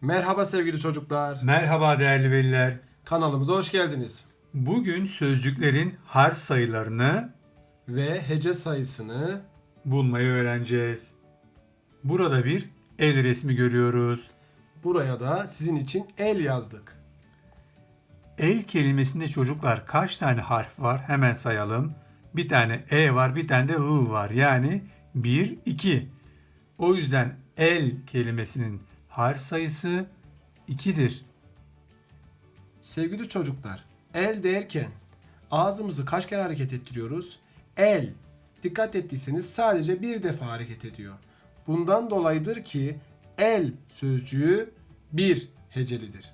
Merhaba sevgili çocuklar. Merhaba değerli veliler. Kanalımıza hoş geldiniz. Bugün sözcüklerin harf sayılarını Ve hece sayısını bulmayı öğreneceğiz. Burada bir el resmi görüyoruz. buraya da sizin için el yazdık. El kelimesinde çocuklar kaç tane harf var? Hemen sayalım. Bir tane E var, bir tane de I var. Yani 1, 2. O yüzden el kelimesinin harf sayısı 2'dir. Sevgili çocuklar, el derken ağzımızı kaç kere hareket ettiriyoruz? El. Dikkat ettiyseniz sadece bir defa hareket ediyor. Bundan dolayıdır ki el sözcüğü bir hecelidir.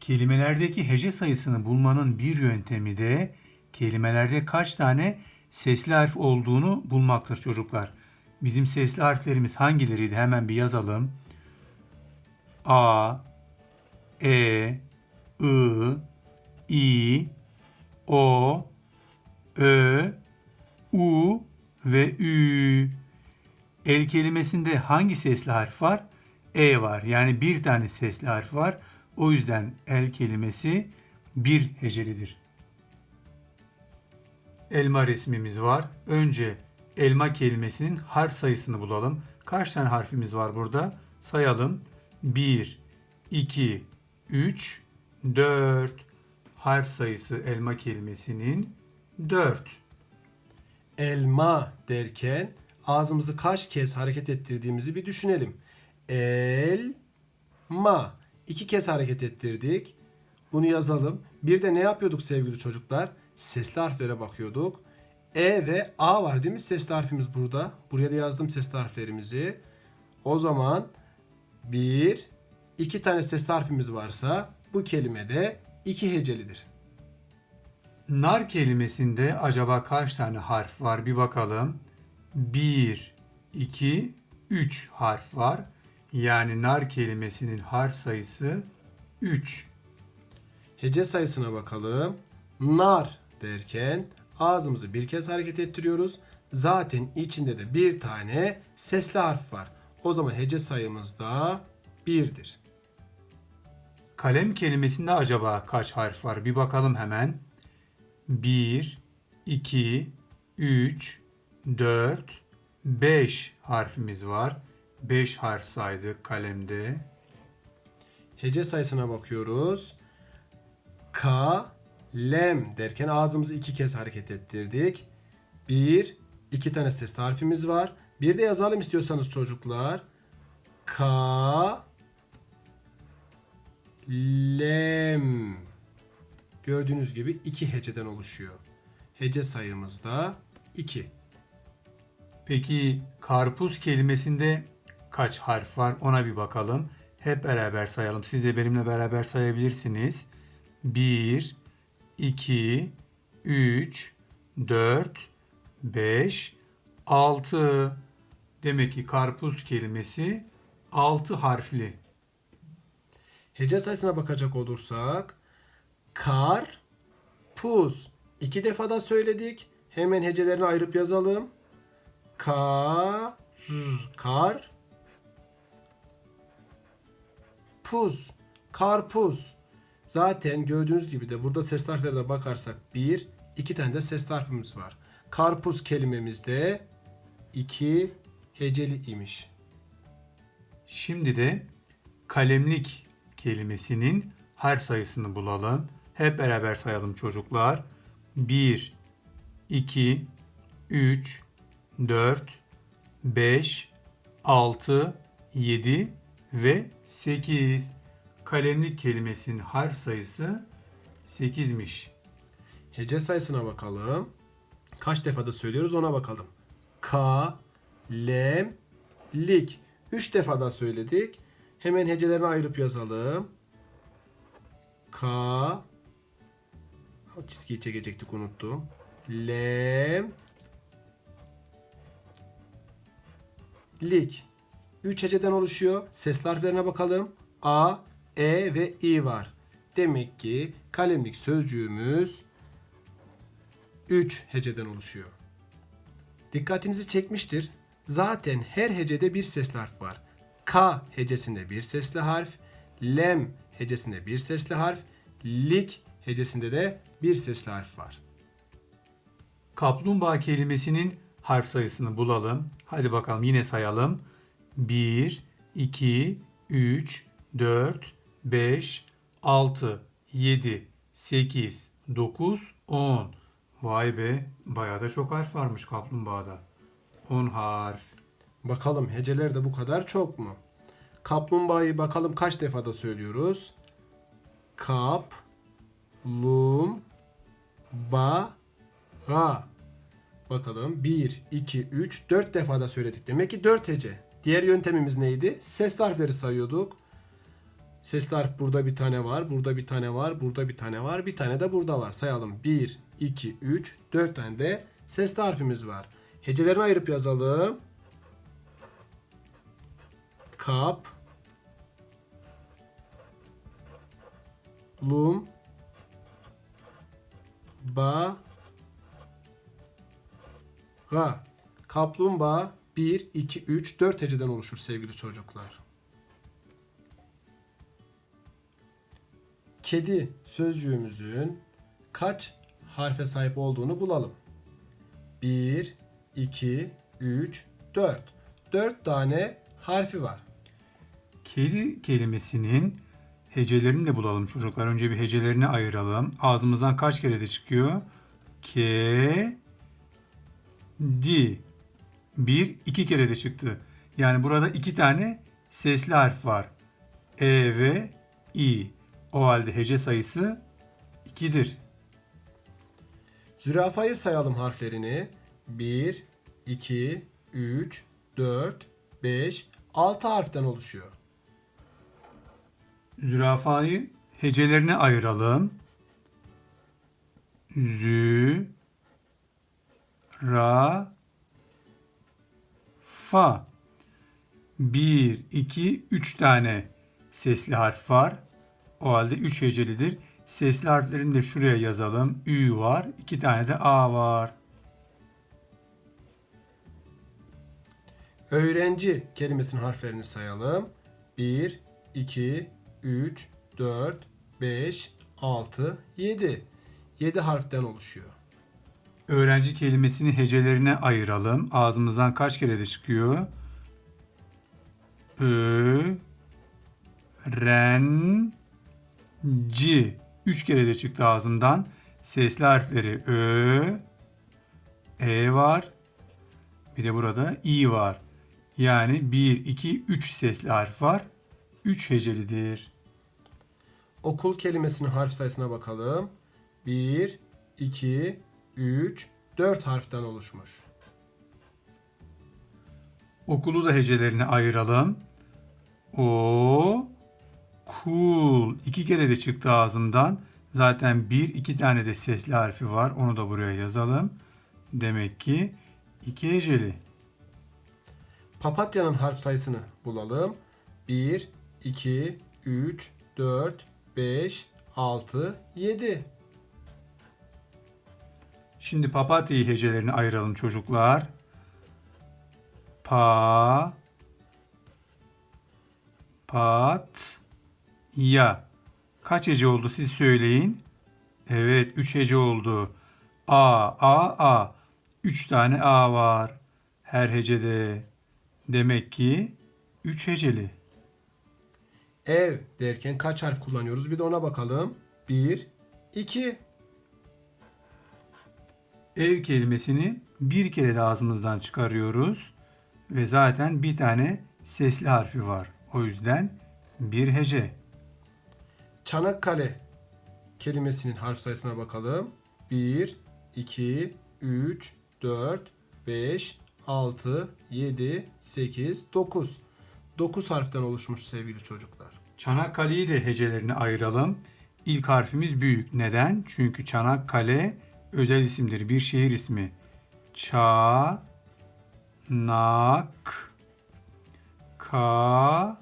Kelimelerdeki hece sayısını bulmanın bir yöntemi de kelimelerde kaç tane sesli harf olduğunu bulmaktır çocuklar. Bizim sesli harflerimiz hangileriydi? Hemen bir yazalım. A, E, I, İ, O, Ö, U ve Ü. El kelimesinde hangi sesli harf var? E var. Yani bir tane sesli harf var. O yüzden el kelimesi bir hecelidir. Elma resmimiz var. Önce elma kelimesinin harf sayısını bulalım. Kaç tane harfimiz var burada? Sayalım. 1, 2, 3, 4. Harf sayısı elma kelimesinin 4. Elma derken ağzımızı kaç kez hareket ettirdiğimizi bir düşünelim. El ma. İki kez hareket ettirdik. Bunu yazalım. Bir de ne yapıyorduk sevgili çocuklar? Sesli harflere bakıyorduk. E ve A var değil mi? Sesli harfimiz burada. Buraya da yazdım sesli harflerimizi. O zaman bir, iki tane sesli harfimiz varsa bu kelimede iki hecelidir. Nar kelimesinde acaba kaç tane harf var bir bakalım. 1, 2, 3 harf var. Yani nar kelimesinin harf sayısı 3. Hece sayısına bakalım. Nar derken ağzımızı bir kez hareket ettiriyoruz. Zaten içinde de bir tane sesli harf var. O zaman hece sayımız da birdir. Kalem kelimesinde acaba kaç harf var bir bakalım hemen. 1, 2, 3, 4, 5 harfimiz var. 5 harf saydık kalemde. Hece sayısına bakıyoruz. Ka, lem derken ağzımızı iki kez hareket ettirdik. Bir, iki tane sesli harfimiz var. Bir de yazalım istiyorsanız çocuklar. Ka, lem. Gördüğünüz gibi iki heceden oluşuyor. Hece sayımız da 2. Peki karpuz kelimesinde kaç harf var ona bir bakalım. Hep beraber sayalım. Siz de benimle beraber sayabilirsiniz. 1, 2, 3, 4, 5, 6. Demek ki karpuz kelimesi 6 harfli. Hece sayısına bakacak olursak kar, puz. İki defa da söyledik. Hemen hecelerini ayırıp yazalım. Kar, kar, puz, karpuz. Zaten gördüğünüz gibi de burada ses harflerine bakarsak bir, iki tane de ses harfimiz var. Karpuz kelimemizde iki heceli imiş. Şimdi de kalemlik kelimesinin harf sayısını bulalım. Hep beraber sayalım çocuklar. 1, 2, 3, 4, 5, 6, 7 ve 8. Kalemlik kelimesinin harf sayısı 8'miş. Hece sayısına bakalım. Kaç defada söylüyoruz ona bakalım. Ka, lem, lik. Üç defada söyledik. Hemen hecelerini ayırıp yazalım. Ka, çizgiyi çekecektik unuttum. Lem, lik. Üç heceden oluşuyor. Sesli harflerine bakalım. A, E ve İ var. Demek ki kalemlik sözcüğümüz 3 heceden oluşuyor. Dikkatinizi çekmiştir. Zaten her hecede bir sesli harf var. K hecesinde bir sesli harf, lem hecesinde bir sesli harf, lik hecesinde de bir sesli harf var. Kaplumbağa kelimesinin harf sayısını bulalım. Hadi bakalım yine sayalım. 1, 2, 3, 4, 5, 6, 7, 8, 9, 10. Vay be bayağı da çok harf varmış kaplumbağada. 10 harf. Bakalım heceler de bu kadar çok mu? Kaplumbağayı bakalım kaç defada söylüyoruz? Kap, lum, ba, ga. Bakalım 1, 2, 3, 4 defada söyledik. Demek ki 4 hece. Diğer yöntemimiz neydi? Ses harfleri sayıyorduk. Sesli harf burada bir tane var, burada bir tane var, burada bir tane var, bir tane de burada var. Sayalım. 1, 2, 3, 4 tane de sesli harfimiz var. Hecelerini ayırıp yazalım. Kap, lum, ba, ga. Kaplumbağa 1, 2, 3, 4 heceden oluşur sevgili çocuklar. Kedi sözcüğümüzün kaç harfe sahip olduğunu bulalım. 1, 2, 3, 4. 4 tane harfi var. Kedi kelimesinin hecelerini de bulalım çocuklar. Önce bir hecelerini ayıralım. Ağzımızdan kaç kere de çıkıyor? Ke di. Bir, iki kere de çıktı. Yani burada iki tane sesli harf var. E ve i. O halde hece sayısı 2'dir. Zürafayı sayalım harflerini. 1, 2, 3, 4, 5, 6 harften oluşuyor. Zürafayı hecelerine ayıralım. Zü ra fa. 1 2 3 tane sesli harf var. O halde 3 hecelidir. Sesli harflerini de şuraya yazalım. Ü var. 2 tane de A var. Öğrenci kelimesinin harflerini sayalım. 1, 2, 3, 4, 5, 6, 7. 7 harften oluşuyor. Öğrenci kelimesini hecelerine ayıralım. Ağzımızdan kaç kere de çıkıyor? Ö ren ci. Üç kere de çıktı ağzımdan. Sesli harfleri ö e var. Bir de burada i var. Yani 1, 2, 3 sesli harf var. 3 hecelidir. Okul kelimesinin harf sayısına bakalım. 1, 2, 3, 4 harften oluşmuş. Okulu da hecelerine ayıralım. O cool. İki kere de çıktı ağzımdan. Zaten bir iki tane de sesli harfi var. Onu da buraya yazalım. Demek ki iki heceli. Papatyanın harf sayısını bulalım. 1, 2, 3, 4, 5, 6, 7. Şimdi papatyayı hecelerine ayıralım çocuklar. Pa pat ya. Kaç hece oldu siz söyleyin. Evet 3 hece oldu. A A A. 3 tane A var. Her hecede. Demek ki 3 heceli. Ev derken kaç harf kullanıyoruz? Bir de ona bakalım. 1, 2. Ev kelimesini bir kere de ağzımızdan çıkarıyoruz. Ve zaten bir tane sesli harfi var. O yüzden bir hece. Çanakkale kelimesinin harf sayısına bakalım. 1, 2, 3, 4, 5, 6, 7, 8, 9. 9 harften oluşmuş sevgili çocuklar. Çanakkale'yi de hecelerine ayıralım. İlk harfimiz büyük. Neden? Çünkü Çanakkale özel isimdir. Bir şehir ismi. Ça nak ka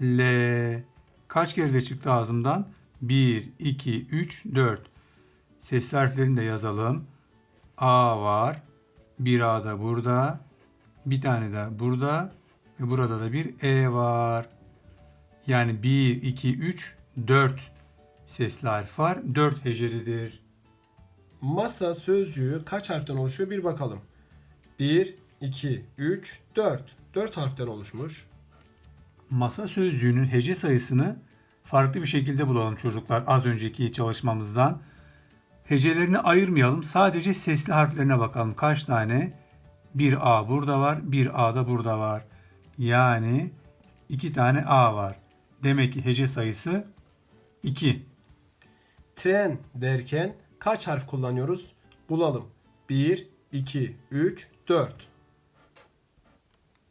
le Kaç kere de çıktı ağzımdan? 1, 2, 3, 4. Sesli harflerini de yazalım. A var. Bir A da burada. Bir tane de burada ve burada da bir E var. Yani 1, 2, 3, 4 sesli harf var. 4 hecelidir. Masa sözcüğü kaç harften oluşuyor bir bakalım. 1, 2, 3, 4. 4 harften oluşmuş. Masa sözcüğünün hece sayısını farklı bir şekilde bulalım çocuklar az önceki çalışmamızdan. Hecelerini ayırmayalım. Sadece sesli harflerine bakalım. Kaç tane? Bir A burada var, bir A da burada var. Yani iki tane A var. Demek ki hece sayısı 2. Tren derken kaç harf kullanıyoruz? Bulalım. 1, 2, 3, 4.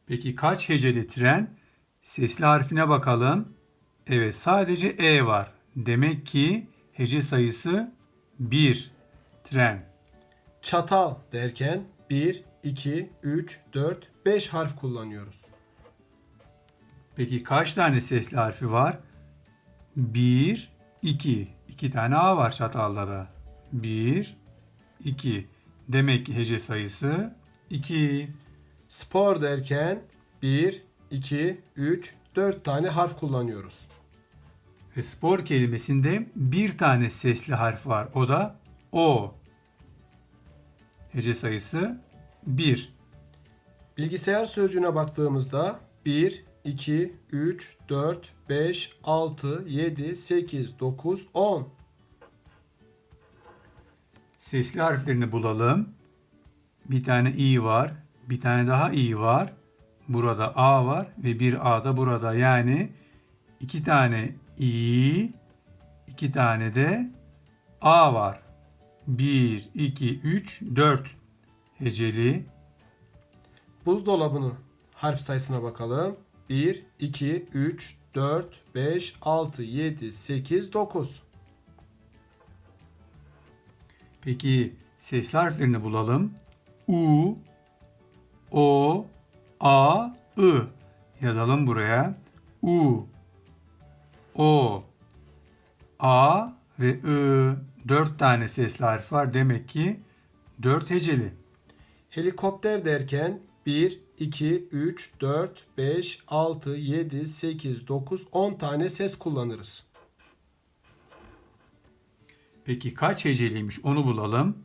Peki kaç heceli tren? Sesli harfine bakalım. Evet sadece E var. Demek ki hece sayısı 1. Tren. Çatal derken 1, 2, 3, 4, 5 harf kullanıyoruz. Peki kaç tane sesli harfi var? 1, 2. 2 tane A var çatalda da. 1, 2. Demek ki hece sayısı 2. Spor derken 1, 2, 3, 4 tane harf kullanıyoruz. Ve spor kelimesinde bir tane sesli harf var. O da O. Hece sayısı 1. Bilgisayar sözcüğüne baktığımızda 1, 2, 3, 4, 5, 6, 7, 8, 9, 10. Sesli harflerini bulalım. Bir tane i var. Bir tane daha i var. Burada a var ve bir a da burada. Yani iki tane i, iki tane de a var. 1, 2, 3, 4 heceli. Buzdolabının harf sayısına bakalım. 1, 2, 3, 4, 5, 6, 7, 8, 9. Peki sesli harflerini bulalım. U, O, A, I. Yazalım buraya. U, O, A ve I. Dört tane sesli harf var. Demek ki dört heceli. Helikopter derken 1, 2, 3, 4, 5, 6, 7, 8, 9, 10 tane ses kullanırız. Peki kaç heceliymiş onu bulalım.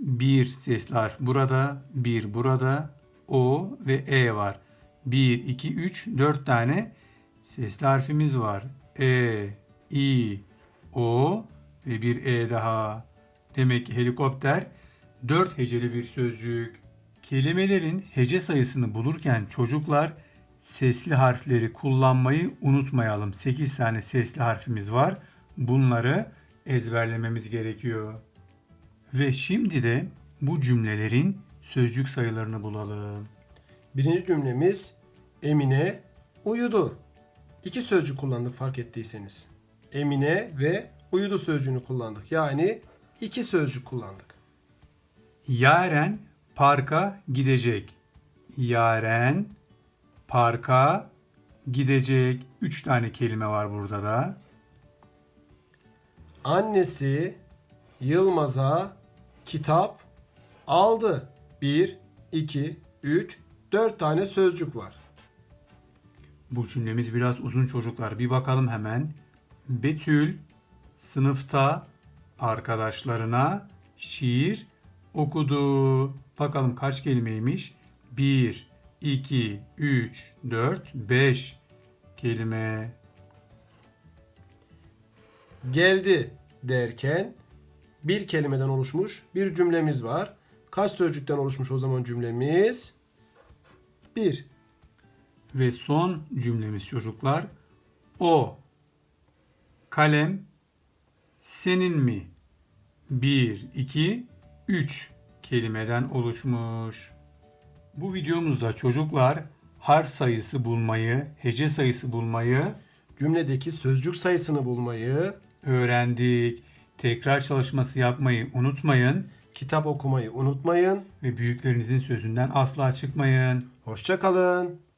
Bir sesli harf burada, bir burada, O ve E var. 1, 2, 3, 4 tane sesli harfimiz var. E, I, O ve bir E daha. Demek ki helikopter 4 heceli bir sözcük. Kelimelerin hece sayısını bulurken çocuklar sesli harfleri kullanmayı unutmayalım. 8 tane sesli harfimiz var. Bunları ezberlememiz gerekiyor. Ve şimdi de bu cümlelerin sözcük sayılarını bulalım. Birinci cümlemiz Emine uyudu. İki sözcük kullandık fark ettiyseniz. Emine ve uyudu sözcüğünü kullandık. Yani iki sözcük kullandık. Yaren parka gidecek. Yaren parka gidecek. Üç tane kelime var burada da. Annesi Yılmaz'a kitap aldı. 1, 2, 3, 4 tane sözcük var. Bu cümlemiz biraz uzun çocuklar. Bir bakalım hemen. Betül sınıfta arkadaşlarına şiir okudu. Bakalım kaç kelimeymiş? 1, 2, 3, 4, 5 kelime. Geldi derken bir kelimeden oluşmuş bir cümlemiz var. Kaç sözcükten oluşmuş o zaman cümlemiz? 1. Ve son cümlemiz çocuklar. O kalem senin mi? 1, 2, 3 kelimeden oluşmuş. Bu videomuzda çocuklar harf sayısı bulmayı, hece sayısı bulmayı Cümledeki sözcük sayısını bulmayı, öğrendik. Tekrar çalışması yapmayı unutmayın kitap okumayı unutmayın. ve büyüklerinizin sözünden asla çıkmayın. Hoşça kalın.